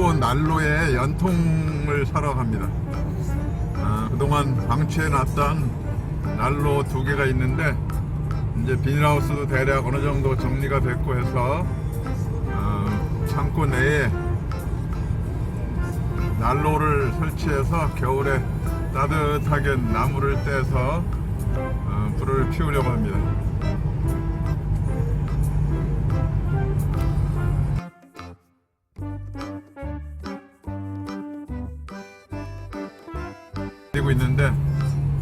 창고 난로에 연통을 사러 갑니다. 아, 그동안 방치해놨던 난로 두 개가 있는데 이제 비닐하우스도 대략 어느 정도 정리가 됐고 해서 어, 창고 내에 난로를 설치해서 겨울에 따뜻하게 나무를 떼서 어, 불을 피우려고 합니다. 되고 있는데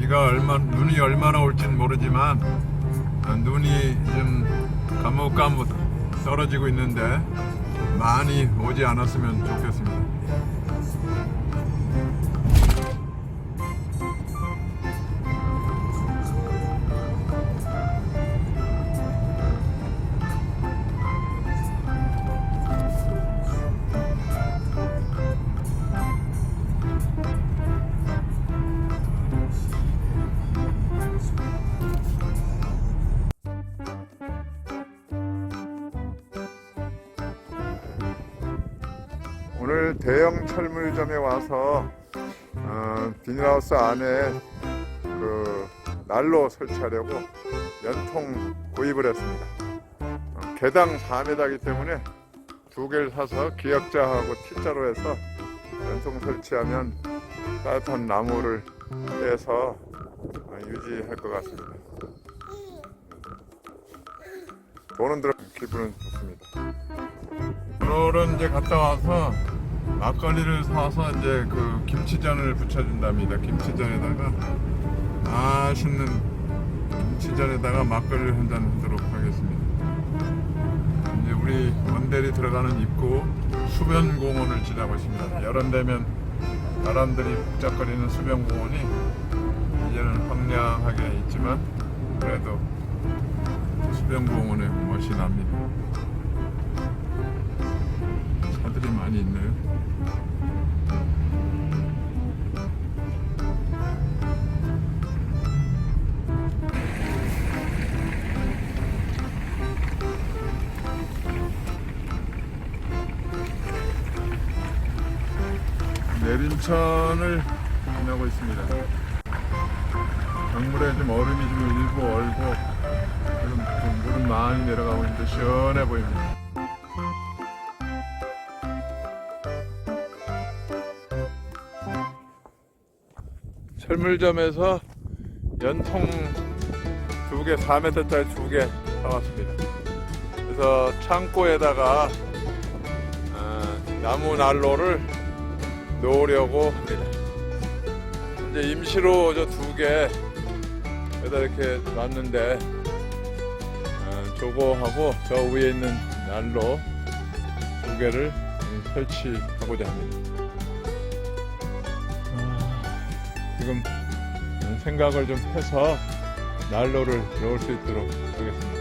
비가 얼마 눈이 얼마나 올지는 모르지만 아, 눈이 좀 가뭇가뭇 떨어지고 있는데 많이 오지 않았으면 좋겠습니다. 오늘 대형 철물점에 와서 어, 비닐하우스 안에 그 난로 설치하려고 연통 구입을 했습니다. 어, 개당 4m이기 때문에 두 개를 사서 기역자하고 T자로 해서 연통 설치하면 따뜻한 나무를 떼서 어, 유지할 것 같습니다. 돈은 들어 기분은 좋습니다. 오늘은 이제 갔다 와서 막걸리를 사서 이제 그 김치전을 부쳐준답니다. 김치전에다가 맛있는 김치전에다가 막걸리를 한잔 하도록 하겠습니다. 이제 우리 원대리 들어가는 입구 수변공원을 지나고 있습니다. 여름 되면 사람들이 복잡거리는 수변공원이 이제는 황량하게 있지만 그래도 수변공원의 멋이 납니다. 차들이 많이 있네요. 내림천을 지나고 있습니다. 강물에 좀 얼음이 좀 일부 얼고 물은 많이 내려가고 있는데 시원해 보입니다. 철물점에서 연통 두 개, 4m짜리 두개 사왔습니다. 그래서 창고에다가 어, 나무 난로를 놓으려고 합니다. 이제 임시로 저 두 개, 여기다 이렇게 놨는데, 어, 저거하고 저 위에 있는 난로 두 개를 음, 설치하고자 합니다. 지금 생각을 좀 해서 난로를 넣을 수 있도록 하겠습니다.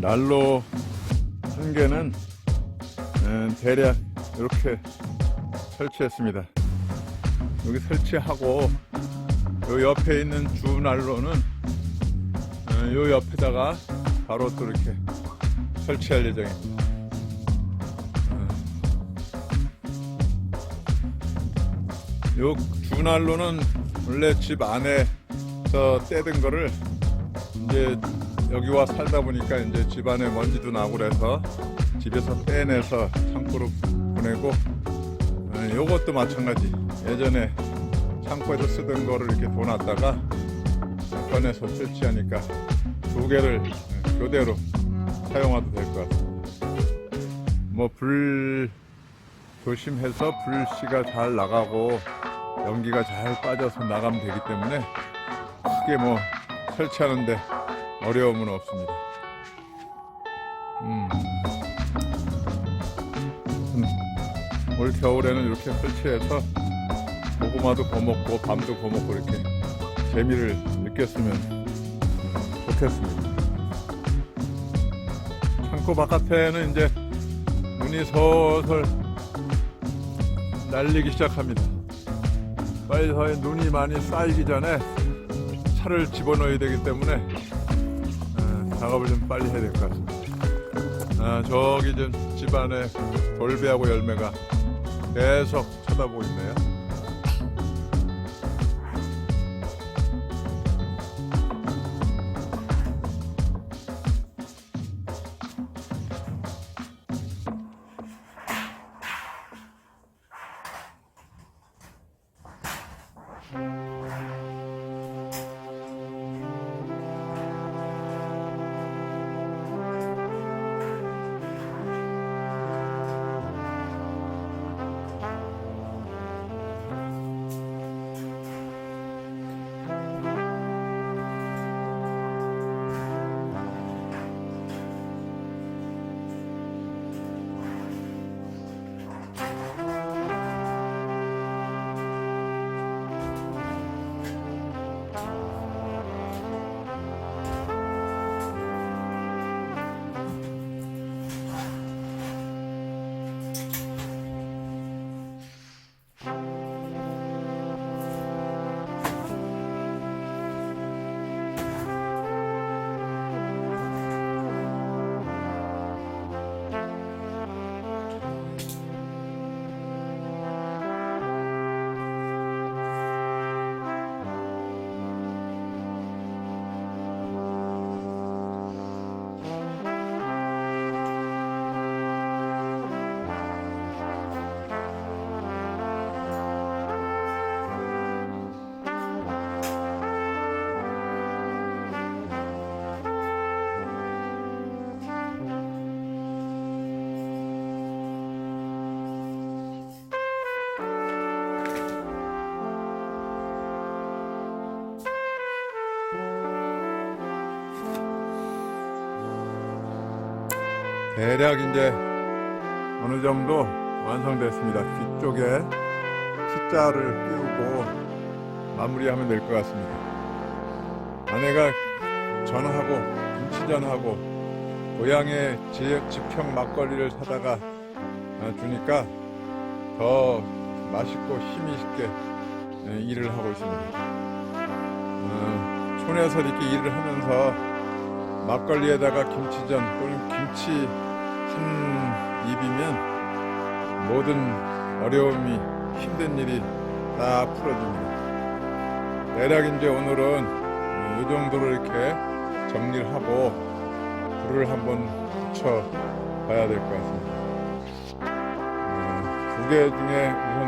난로 한 개는 음, 대략 이렇게 설치했습니다. 여기 설치하고 요 옆에 있는 주 난로는 어, 요 옆에다가 바로 또 이렇게 설치할 예정입니다. 어. 요 주난로는 원래 집 안에서 떼든 거를 이제 여기 와 살다 보니까 이제 집안에 먼지도 나고 그래서 집에서 빼내서 창고로 보내고 어, 요것도 마찬가지 예전에 창고에서 쓰던 거를 이렇게 둬놨다가 꺼내서 설치하니까 두 개를 어, 교대로 사용해도 될 것 같습니다. 뭐 불 조심해서 불씨가 잘 나가고 연기가 잘 빠져서 나가면 되기 때문에 크게 뭐 설치하는데 어려움은 없습니다. 음. 음. 올 겨울에는 이렇게 설치해서 고구마도 거먹고 밤도 거먹고 이렇게 재미를 느꼈으면 좋겠습니다. 창고 바깥에는 이제 눈이 솔솔 날리기 시작합니다. 빨리 서 눈이 많이 쌓이기 전에 차를 집어넣어야 되기 때문에 어, 작업을 좀 빨리 해야 될 것 같습니다. 아, 저기 좀 집안에 돌배하고 열매가 계속 쳐다보고 있네요. 대략 이제 어느 정도 완성됐습니다. 뒤쪽에 T자를 끼우고 마무리하면 될 것 같습니다. 아내가 전하고 김치전하고 고향의 지역 지평 막걸리를 사다가 어, 주니까 더 맛있고 힘이 있게 예, 일을 하고 있습니다. 어, 촌에서 이렇게 일을 하면서 막걸리에다가 김치전 또는 김치 한 입이면 모든 어려움이 힘든 일이 다 풀어집니다. 대략 이제 오늘은 이 정도로 이렇게 정리를 하고 불을 한번 붙여 봐야 될 것 같습니다. 어, 두개 중에 우선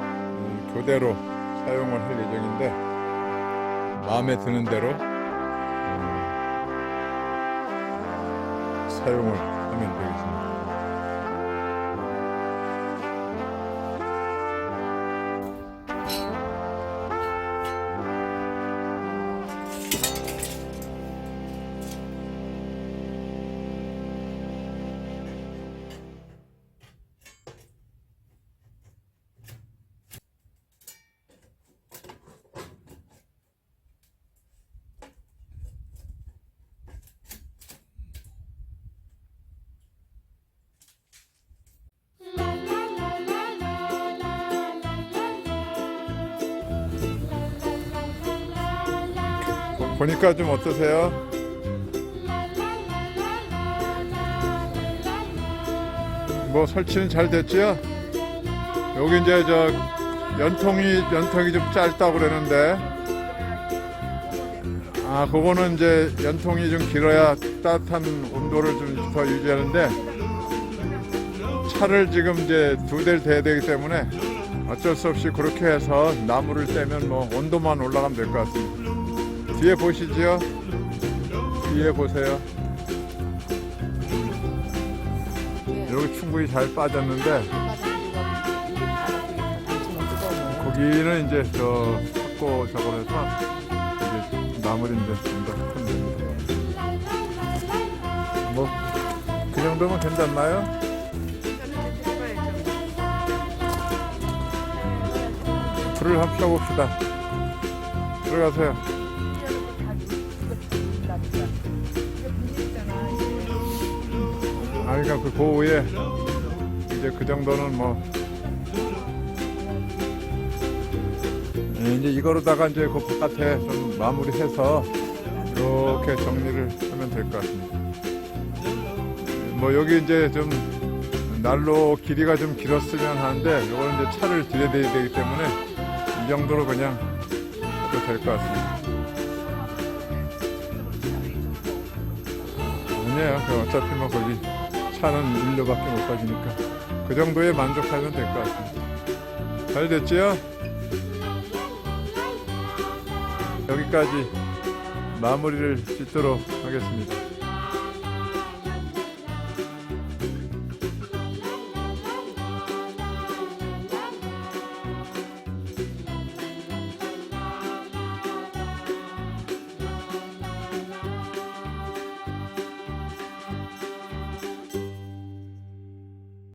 음, 교대로 사용을 할 예정인데 마음에 드는 대로 사용을 하면 되겠습니다. 보니까 좀 어떠세요? 뭐 설치는 잘 됐지요? 여기 이제 저 연통이 연통이 좀 짧다고 그러는데 아 그거는 이제 연통이 좀 길어야 따뜻한 온도를 좀 더 유지하는데 차를 지금 이제 두 대를 대야 되기 때문에 어쩔 수 없이 그렇게 해서 나무를 떼면 뭐 온도만 올라가면 될 것 같습니다. 뒤에 보시지요? 뒤에 보세요. 여기 충분히 잘 빠졌는데 거기는 이제 저 탁구 저거 해서 이제 나물인 데 좀더 큰데 뭐그 정도면 괜찮나요? 불을 한번 펴봅시다 들어가세요 아 그러니까 그 고우에 이제 그 정도는 뭐 예, 이제 이거로다가 이제 그 바깥에 좀 마무리해서 이렇게 정리를 하면 될 것 같습니다. 뭐 여기 이제 좀 난로 길이가 좀 길었으면 하는데 이거는 이제 차를 들여대야 되기 때문에 이 정도로 그냥 해도 될 것 같습니다. 아니에요. 그 어차피 뭐 거기 차는 일로밖에 못 가지니까 그 정도에 만족하면 될 것 같습니다. 잘 됐지요? 여기까지 마무리를 짓도록 하겠습니다.